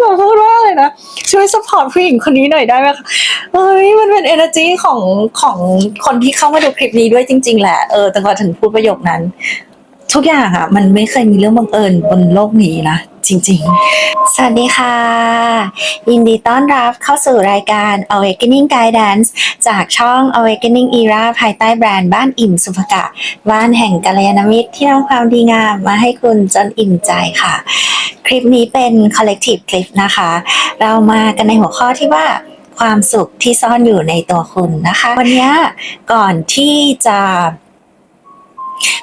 แบบพูดว่าเลยนะ ช่วยสปอร์ตผู้หญิงคนนี้หน่อยได้ไหมคะเฮ้ยมันเป็น energy ของของคนที่เข้ามาดูคลิปนี้ด้วยจริง ๆ แหละ เออแต่ก่อนถึงพูดประโยคนั้น ทุกอย่างอะมันไม่เคยมีเรื่องบังเอิญบนโลกนี้นะจริง ๆ สวัสดีค่ะ ยินดีต้อนรับเข้าสู่รายการ Awakening Guidance จากช่อง Awakening Era ภายใต้แบรนด์บ้านอิ่มสุภกะ บ้านแห่งกัลยาณมิตรที่นำความดีงามมาให้คุณจนอิ่มใจค่ะ คลิปนี้เป็น collective คลิปนะคะ เรามากันในหัวข้อที่ว่าความสุขที่ซ่อนอยู่ในตัวคุณนะคะ วันนี้ก่อนที่จะ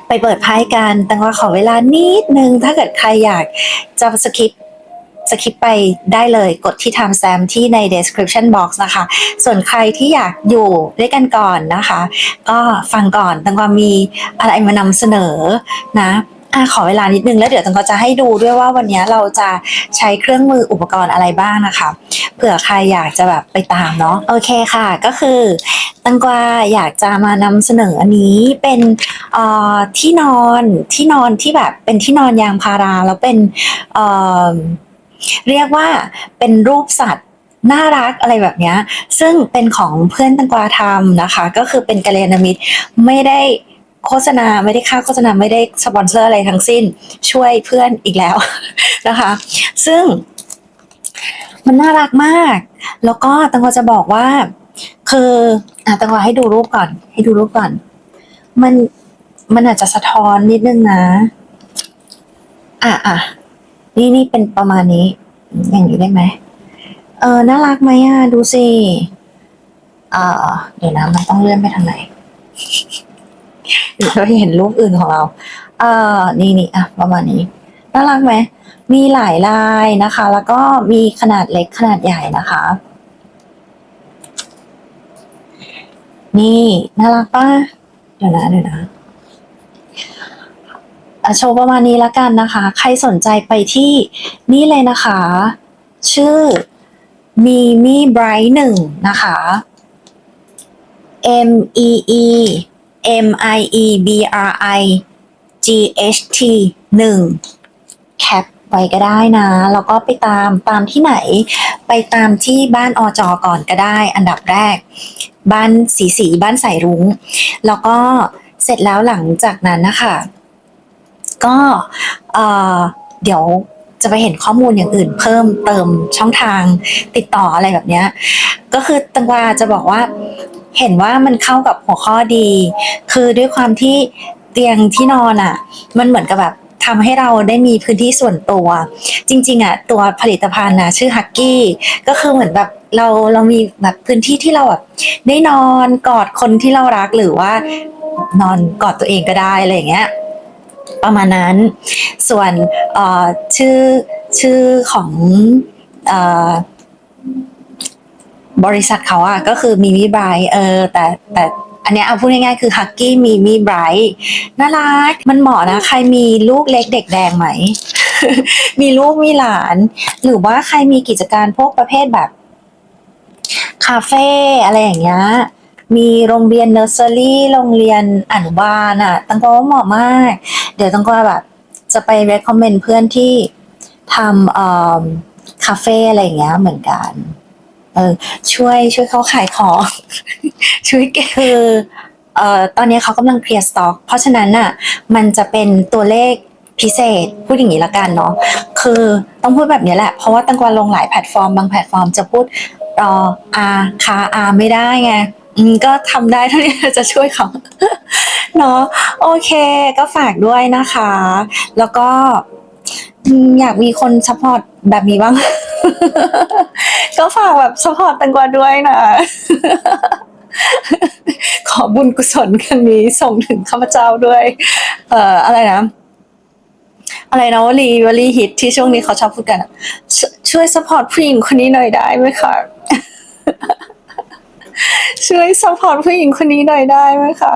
ไปเปิดไพ่กันแต่ว่าขอเวลานิดนึง ถ้าเกิดใครอยากจะสคิปสคิปไปได้เลยกดที่ time stamp ที่ใน description box นะคะ ส่วนใครที่อยากอยู่ด้วยกันก่อนนะคะ ก็ฟังก่อนตังกวามีอะไรมานำเสนอนะ อะขอเวลานิดนึงแล้วเดี๋ยวตังก็จะให้ดูด้วยว่าวันนี้เราจะใช้เครื่องมืออุปกรณ์อะไรบ้างนะคะเผื่อใครอยากจะแบบไปตามเนาะโอเคค่ะ ก็คือตังกวาอยากจะมานำเสนออันนี้เป็นอ่อที่นอนที่นอนที่แบบเป็นที่นอนยางพาราแล้วเป็นเอ่อเรียกว่าเป็นรูปสัตว์น่ารักอะไรแบบเนี้ยซึ่งเป็นของเพื่อนตังกวาทำนะคะ ก็คือเป็นกัลยามิตรไม่ได้ โฆษณาไม่ได้ค่าโฆษณาไม่ได้สปอนเซอร์อะไรทั้งสิ้น ช่วยเพื่อนอีกแล้วนะคะ ซึ่ง มันน่ารักมาก แล้วก็ตังกวจะบอกว่า คืออะตังกวให้ดูรูปก่อน ให้ดูรูปก่อน มันมันอาจจะสะท้อนนิดนึงนะ อะอะนี่นี่เป็นประมาณนี้ อย่างนี้ได้ไหมเออน่ารักไหมอะ ดูสิเออเดี๋ยวนะมันต้องเลื่อนไปทางไหน เดี๋ยวเราเห็นรูปอื่นของเรา เออนี่นี่อะประมาณนี้น่ารักไหมมีหลายลายนะคะ แล้วก็มีขนาดเล็กขนาดใหญ่นะคะ นี่น่ารักป่ะเดี๋ยวนะเดี๋ยวนะโชว์ประมาณนี้แล้วกันนะคะ ใครสนใจไปที่นี่เลยนะคะ ชื่อมีมี่ไบรท์หนึ่งนะคะ M E E M I E B R I G H T หนึ่งแคปไว้ก็ได้นะ แล้วก็ไปตามตามที่ไหน ไปตามที่บ้านอจอก่อนก็ได้ อันดับแรก บ้านสีสีบ้านสายรุง้ง แล้วก็เสร็จแล้วหลังจากนั้นนะคะ ก็เเดี๋ยวจะไปเห็นข้อมูลอย่างอื่นเพิ่มเติมช่องทางติดต่ออะไรแบบนี้ ก็คือตังกวาจะบอกว่า เห็นว่ามันเข้ากับหัวข้อดี คือด้วยความที่เตียงที่นอนอะ มันเหมือนกับแบบทำให้เราได้มีพื้นที่ส่วนตัว จริง ๆอะตัวผลิตภัณฑ์นะชื่อฮักกี้ก็คือเหมือนแบบเราเรามีแบบพื้นที่ที่เราแบบได้นอนกอดคนที่เรารักหรือว่านอนกอดตัวเองก็ได้อะไรอย่างเงี้ยประมาณนั้น ส่วนเอ่อชื่อชื่อของอ่อ บริษัทเขาอะก็คือมีมีไบรท์เออแต่แต่อันเนี้ยเอาพูดง่ายๆคือฮักกี้มีมีไบรท์น่ารัก มันเหมาะนะ ใครมีลูกเล็กเด็กแดงไหม มีลูกมีหลาน หรือว่าใครมีกิจการพวกประเภทแบบ คาเฟ่อะไรอย่างเงี้ยมีโรงเรียนเนอร์เซอรี่โรงเรียนอนุบาลอะ ตังก็เหมาะมาก เดี๋ยวตังก็แบบ จะไป recommend เพื่อนที่ทำเอ่อคาเฟ่อะไรอย่างเงี้ยเหมือนกัน เออช่วยช่วยเขาขายของ ช่วยคือเอ่อตอนนี้เขากำลังเคลียร์สต็อก เพราะฉะนั้นน่ะมันจะเป็นตัวเลขพิเศษพูดอย่างนี้ละกันเนาะคือต้องพูดแบบนี้แหละ เพราะว่าตังกวาลงหลายแพลตฟอร์มบางแพลตฟอร์มจะพูดรออาคาอาไม่ได้ไงก็ทำได้เท่านี้จะช่วยเขาเนาะโอเคก็ฝากด้วยนะคะ แล้วก็ อยากมีคนซัพพอร์ตแบบนี้บ้าง ก็ฝากแบบซัพพอร์ตตังกวาด้วยนะ ขอบุญกุศลครั้งนี้ส่งถึงข้าพเจ้าด้วย เอ่ออะไรนะอะไรนะวลีวลีฮิตที่ช่วงนี้เขาชอบพูดกันชช่วยสปอร์ตผู้หญิงคนนี้หน่อยได้ไหมคะช่วยสปอร์ตผู้หญิงคนนี้หน่อยได้ไหมคะ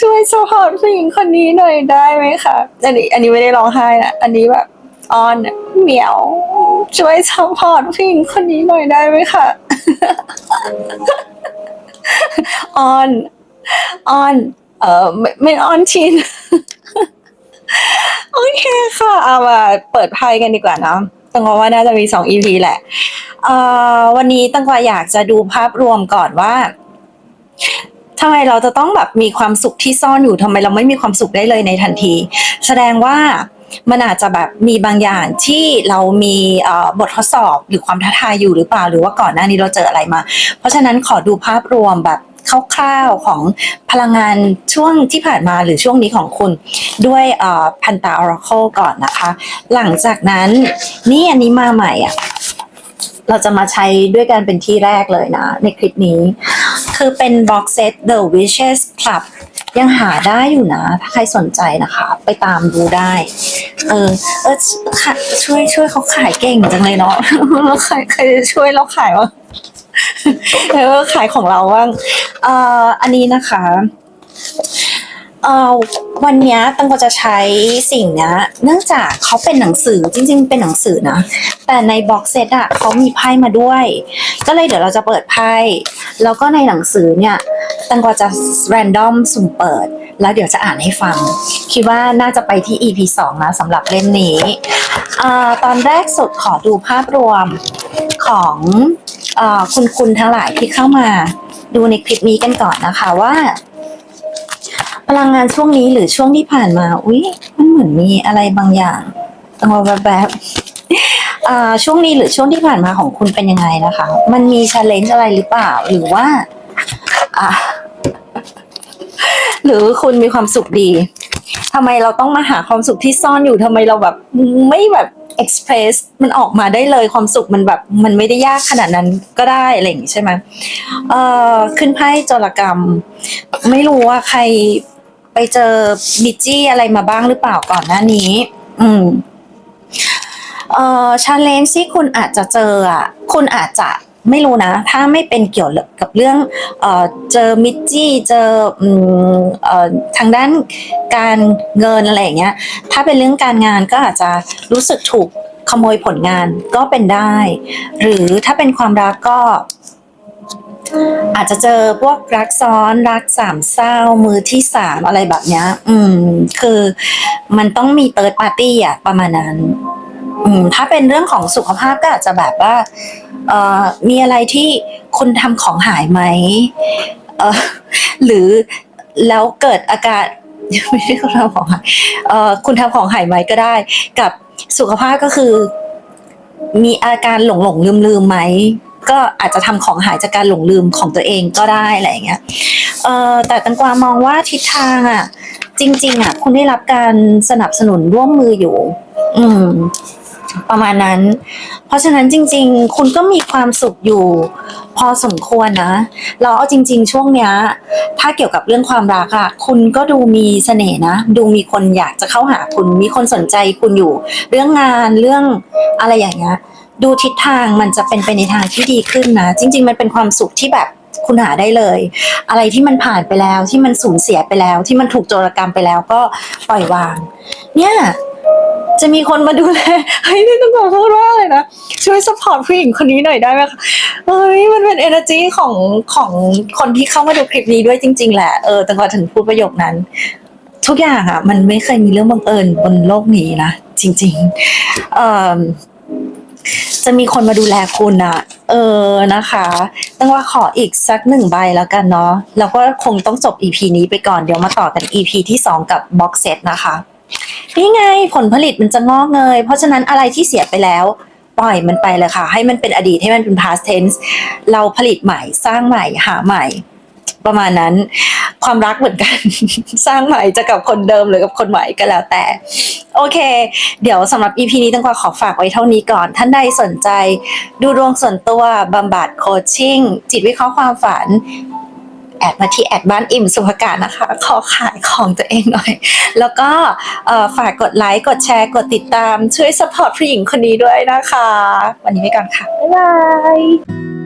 ช่วยสปอร์ตผู้หญิงคนนี้หน่อยได้ไหมคะอันนี้ อันนี้ไม่ได้ร้องไห้นะอันนี้แบบ อ้อนเหมียว ช่วยสปอร์ตผู้หญิงคนนี้หน่อยได้ไหมคะอ้อนอ้อนเออไม่ไม่อ้อนชินโอเคค่ะ เอามาเปิดไพ่กันดีกว่านะตังกวาว่าน่าจะมีสอง EP แหละเอ่อวันนี้ตังกวาอยากจะดูภาพรวมก่อนว่าทำไมเราจะต้องแบบมีความสุขที่ซ่อนอยู่ทำไมเราไม่มีความสุขได้เลยในทันที แสดงว่า มันอาจจะแบบมีบางอย่างที่เรามีบททดสอบหรือความท้าทายอยู่หรือเปล่า หรือว่าก่อนหน้านี้เราเจออะไรมา เพราะฉะนั้นขอดูภาพรวมแบบคร่าวๆของพลังงานช่วงที่ผ่านมาหรือช่วงนี้ของคุณด้วยพันตาออร์เคิลก่อนนะคะ หลังจากนั้นนี่อันนี้มาใหม่อะเราจะมาใช้ด้วยกันเป็นที่แรกเลยนะ ในคลิปนี้ คือเป็น box set The Wishes Club ยังหาได้อยู่นะ ถ้าใครสนใจนะคะ ไปตามดูได้ เออ เออช่วยช่วยเขาขายเก่งจังเลยเนาะแล้วใครใครจะช่วยเราขายวะเออขายของเราบ้างเอ่ออันนี้นะคะเอ่อวันนี้ตังก็จะใช้สิ่งนี้เนื่องจากเขาเป็นหนังสือจริง ๆ เป็นหนังสือนะ แต่ในบ็อกเซตอะเขามีไพ่มาด้วย ก็เลยเดี๋ยวเราจะเปิดไพ่แล้วก็ในหนังสือเนี่ย ตังก็จะ random สุ่มเปิด แล้วเดี๋ยวจะอ่านให้ฟัง คิดว่าน่าจะไปที่ EP 2นะสำหรับเล่มนี้อตอนแรกสุดขอดูภาพรวมของอคุณคุณทั้งหลายที่เข้ามาดูในคลิปนี้กันก่อนนะคะว่า พลังงานช่วงนี้หรือช่วงที่ผ่านมา อุ๊ย มันเหมือนมีอะไรบางอย่างต้องมาแบบแบบช่วงนี้หรือช่วงที่ผ่านมาของคุณเป็นยังไงนะคะ มันมีชาเลนจ์อะไรหรือเปล่า หรือว่า หรือคุณมีความสุขดีทำไมเราต้องมาหาความสุขที่ซ่อนอยู่ทำไมเราแบบไม่แบบ express มันออกมาได้เลยความสุขมันแบบมันไม่ได้ยากขนาดนั้นก็ได้อะไรอย่างงี้ใช่ไหมเอ่อขึ้นไพ่จรกรรม ไม่รู้ว่าใครไปเจอบิจจี้อะไรมาบ้างหรือเปล่าก่อนหน้านี้ อืมเอ่อชาเลนจ์ที่คุณอาจจะเจออะคุณอาจจะ ไม่รู้นะ ถ้าไม่เป็นเกี่ยวกับเรื่องเอเจอมิจจี้เจอเอทางด้านการเงินอะไรอย่างเงี้ย ถ้าเป็นเรื่องการงานก็อาจจะรู้สึกถูกขโมยผลงานก็เป็นได้ หรือถ้าเป็นความรักก็ อาจจะเจอพวกรักซ้อนรักสามเศร้ามือที่สามอะไรแบบเนี้ย อืม คือมันต้องมีเติร์ดปาร์ตี้อะประมาณนั้น อืมถ้าเป็นเรื่องของสุขภาพก็อาจจะแบบว่าเอ่อมีอะไรที่คุณทำของหายไหมเออหรือแล้วเกิดอาการไม่ใช่คุณทำของหายเอ่อคุณทำของหายไหมก็ได้ กับสุขภาพก็คือ มีอาการหลงหลงลืมลืมไหมก็อาจจะทำของหายจากการหลงลืมของตัวเองก็ได้อะไรอย่างเงี้ย เอ่อแต่ตังกวามองว่าทิศทางอะ จริง ๆ อะ คุณได้รับการสนับสนุนร่วมมืออยู่ อืม ประมาณนั้น เพราะฉะนั้นจริง ๆ คุณก็มีความสุขอยู่ พอสมควรนะ เราเอาจริง ๆ ช่วงเนี้ย ถ้าเกี่ยวกับเรื่องความรักอะคุณก็ดูมีเสน่ห์นะ ดูมีคนอยากจะเข้าหาคุณ มีคนสนใจคุณอยู่ เรื่องงานเรื่องอะไรอย่างเงี้ย ดูทิศทางมันจะเป็นไปในทางที่ดีขึ้นนะ จริง ๆ มันเป็นความสุขที่แบบคุณหาได้เลย อะไรที่มันผ่านไปแล้วที่มันสูญเสียไปแล้ว ที่มันถูกโจรกรรมไปแล้วก็ปล่อยวาง เนี่ย จะมีคนมาดูแลเฮ้ยนี่ต้องขอพูดว่าเลยนะช่วยสปอร์ตผู้หญิงคนนี้หน่อยได้ไหมคะเฮ้ยมันเป็น energy ของของคนที่เข้ามาดูคลิปนี้ด้วยจริง ๆ แหละเออแต่ก่อนถึงพูดประโยคนั้น ทุกอย่างอะมันไม่เคยมีเรื่องบังเอิญบนโลกนี้นะจริง ๆ เอ่อจะมีคนมาดูแลคุณอะเออนะคะตั้งว่าขออีกสักหนึ่งใบแล้วกันเนาะแล้วก็คงต้องจบ EP นี้ไปก่อนเดี๋ยวมาต่อกัน EP ที่ 2 กับ Box Set นะคะ นี่ไงผลผลิตมันจะงอกเงย เพราะฉะนั้นอะไรที่เสียไปแล้ว ปล่อยมันไปเลยค่ะ ให้มันเป็นอดีตให้มันเป็น past tense เราผลิตใหม่สร้างใหม่หาใหม่ ประมาณนั้น ความรักเหมือนกัน สร้างใหม่จะกับคนเดิมหรือกับคนใหม่ก็แล้วแต่ โอเค เดี๋ยวสำหรับ EP นี้ต้องขอฝากไว้เท่านี้ก่อน ท่านใดสนใจ ดูดวงส่วนตัวบำบัดโคชชิ่งจิตวิเคราะห์ความฝัน แอดมาที่แอดบ้านอิ่มสุภการนะคะ ขอขายของตัวเองหน่อย แล้วก็ฝากกดไลค์กดแชร์กดติดตามช่วยสปอร์ตผู้หญิงคนนี้ด้วยนะคะ วันนี้ไปก่อนค่ะ บ๊ายบาย